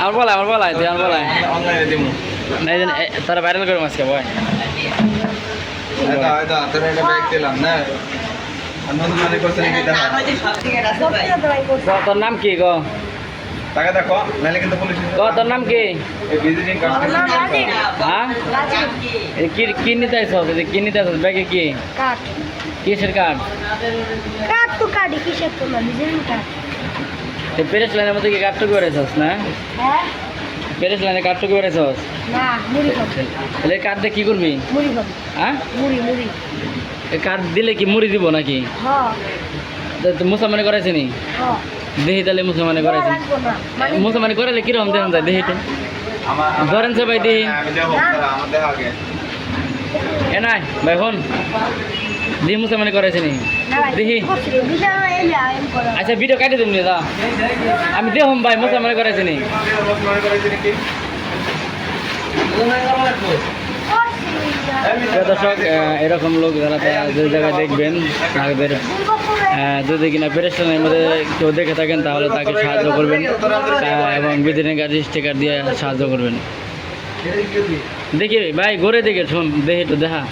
আমার বলাই আমার বলাই তুই আমার বলাই। অনলাইনে দিমু। না এই যে এ- তারা ভাইরাল করে আজকে বয় তোর আর নাম কি গ টাকা দেখো নাহলে কিন্তু পুলিশ ক তোর নাম কি? ভিজিটিং কার্ড হ্যাঁ? কি কি নিতে আইছ কি নিতে আইছ ব্যাগে কি? কাঠ কিসের কার্ড? কাঠ তো কাঠি কিসের তো না বিজেপি প্যারেস লাইনের মধ্যে কি কাঠটুকু বেড়েছস না? হ্যাঁ? প্যারেস লাইনে কাঠটুকু বেড়েছস তাহলে কাঠ দিয়ে কি করবি? হ্যাঁ? কাঠ দিলে কি মুড়ি দিব নাকি? হ্যাঁ। মুসলমানি করাইছে নি? হ্যাঁ। দেহি তাহলে মুসলমানি করাইছে মানে মুসলমানি করাইলে কীরকম দেখুন যায় দেহি ধরেন সে ভাই দেহি। এ নাই ভাই হন দেহি মুসলমানি করাইছে নি না দেখি। করছি আচ্ছা ভিডিও কাটি দিন দা আমি দেহম ভাই নি মনে করেছি দর্শক এরকম লোক যারা তারা যে জায়গায় দেখবেন তাদের যদি কিনা পেরেশানের মধ্যে কেউ দেখে থাকেন তাহলে তাকে সাহায্য করবেন এবং বিদিনের গাড়ি স্টিকার দিয়ে সাহায্য করবেন। দেখি ভাই ঘরে দেখে শোন দেখি তো দেখা।